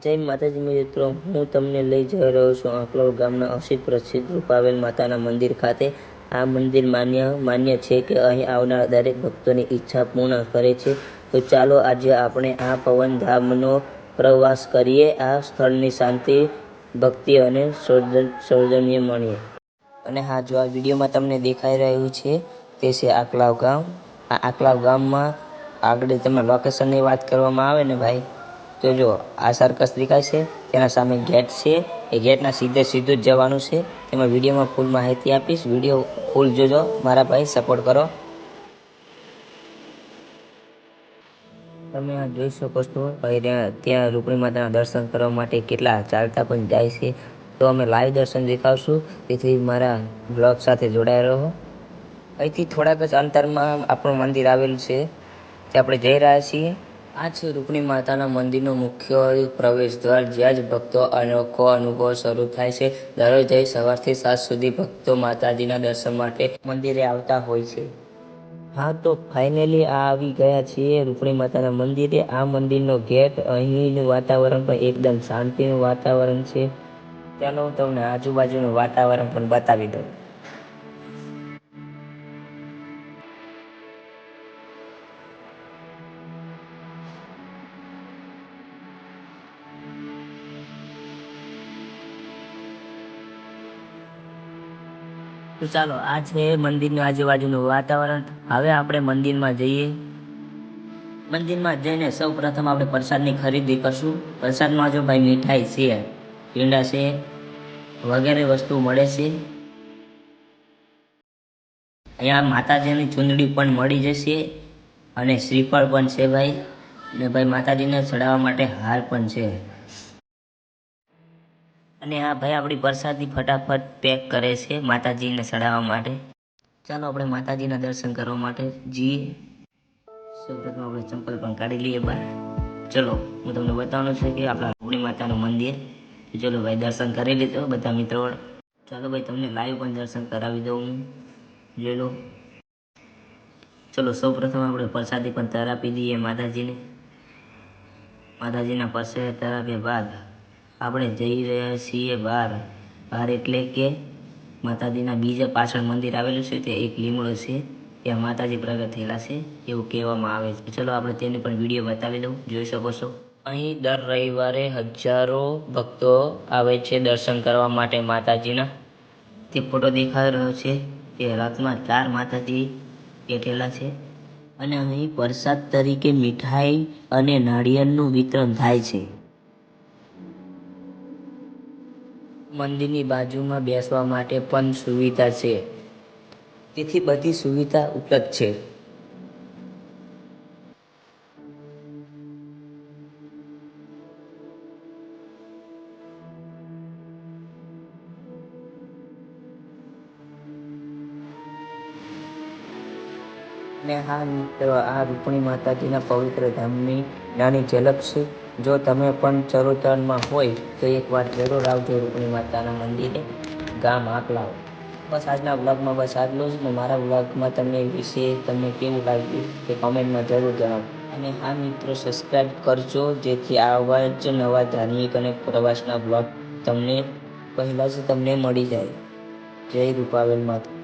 જય માતાજી મિત્રો, હું તમને લઈ જઈ રહ્યો છું આંકલોડ ગામના અસિત પ્રસિદ્ધ રૂપાવેલ માતાના મંદિર ખાતે. આ મંદિર માન્ય માન્ય છે કે અહીં આવનાર દરેક ભક્તોની ઈચ્છા પૂર્ણ કરે છે. તો ચાલો આજે આપણે આ પવનધામનો પ્રવાસ કરીએ, આ સ્થળની શાંતિ, ભક્તિ અને સૌંદર- મળીએ અને હા, જો આ વિડીયોમાં તમને દેખાઈ રહ્યું છે, તે છે આકલાવ ગામ. આ આકલાવ ગામમાં આગળ તમે લોકેશનની વાત કરવામાં આવે ને ભાઈ? તો જો, આ સર્કસ દેખાય છે, તેના સામે ગેટ છે, એ ગેટના સીધે સીધું જ જવાનું છે. તેમાં વિડીયોમાં ફૂલ માહિતી આપીશ. વીડિયો ફૂલ જોજો, મારા ભાઈ સપોર્ટ કરો. તમે જોઈ શકો છો ત્યાં રૂકણી માતાના દર્શન કરવા માટે કેટલા ચાલતા પણ જાય છે. તો અમે લાઈવ દર્શન દેખાડશું તેથી મારા બ્લોગ સાથે જોડાયેલ રહો. અહીંથી થોડાક જ અંતરમાં આપણું મંદિર આવેલું છે. જે આપણે જઈ રહ્યા છીએ. આ છે રૂકણી માતાના મંદિરનો મુખ્ય પ્રવેશ દ્વાર જ્યાં જ ભક્તો અનોખો અનુભવ શરૂ થાય છે. દરરોજ સવારથી સાંજ સુધી ભક્તો માતાજીના દર્શન માટે મંદિરે આવતા હોય છે. હા, તો ફાઇનલી આ આવી ગયા છીએ રૂકણી માતાના મંદિરે. આ મંદિરનો ગેટ અહીંનું વાતાવરણ પણ એકદમ શાંતિનું વાતાવરણ છે. ચાલો હું તમને આજુબાજુનું વાતાવરણ પણ બતાવી દઉં. તો ચાલો, આ છે મંદિરની આજુબાજુનું વાતાવરણ. હવે આપણે મંદિરમાં જઈએ. મંદિરમાં જઈને સૌ પ્રથમ આપણે પ્રસાદની ખરીદી કરશું. પ્રસાદમાં જો ભાઈ મીઠાઈ છે, પીંડા છે, વગેરે વસ્તુ મળે છે. અહીંયા માતાજીની ચૂંદડી પણ મળી જશે અને શ્રીફળ પણ છે ભાઈ. અને ભાઈ માતાજીને ચડાવવા માટે હાર પણ છે. અને આ ભાઈ, આપણી પ્રસાદી ફટાફટ પેક કરે છે માતાજીને ચડાવવા માટે. ચાલો આપણે માતાજીના દર્શન કરવા માટે જઈએ. સૌપ્રથમ આપણે ચંપલ પણ કાઢી લઈએ બહાર. ચલો, હું તમને બતાવવાનું છે કે આપણા રૂકણી માતાનું મંદિર. ચલો ભાઈ, દર્શન કરી લીધો બધા મિત્રો. ચાલો ભાઈ, તમને લાઈવ પણ દર્શન કરાવી દઉં હું. જોઈ લો. ચલો, સૌપ્રથમ આપણે પ્રસાદી પણ તરાપી દઈએ માતાજીને. માતાજીના પરસે તરાપ્યા બાદ આપણે જઈ રહ્યા છીએ બહાર બહાર એટલે કે માતાજીના બીજા પાછળ મંદિર આવેલું છે તે એક લીમડો છે, ત્યાં માતાજી પ્રગટ થયેલા છે, એવું કહેવામાં આવે છે. ચલો આપણે તેને પણ વીડિયો બતાવી દઉં. જોઈ શકો છો. અહીં દર રવિવારે હજારો ભક્તો આવે છે દર્શન કરવા માટે માતાજીના. તે ફોટો દેખાઈ રહ્યો છે તે રાતમાં ચાર માતાજી બેઠેલા છે અને અહીં પ્રસાદ તરીકે મીઠાઈ અને નાળિયેરનું વિતરણ થાય છે. મંદિરની બાજુમાં બેસવા માટે પણ સુવિધા છે. તેથી બધી સુવિધા ઉપલબ્ધ છે. ને હા મિત્રો, આ રૂપણી માતાજીના પવિત્ર ધામની નાની ઝલક છે. જો તમે પણ ચરોતરમાં હોય, તો એકવાર જરૂર આવજો રૂકણી માતાના મંદિરે. ગામ આકલાવ બસ આજના વ્લોગમાં બસ આટલું જ ને મારા વ્લોગમાં તમને વિશે તમને કેવું લાગ્યું તે કોમેન્ટમાં જરૂર જણાવો. અને હા મિત્રો સબસ્ક્રાઈબ કરજો, જેથી આવા જ નવા ધાર્મિક અને પ્રવાસના વ્લોગ તમને પહેલાં જ તમને મળી જાય. જય રૂપાવેલ માતા.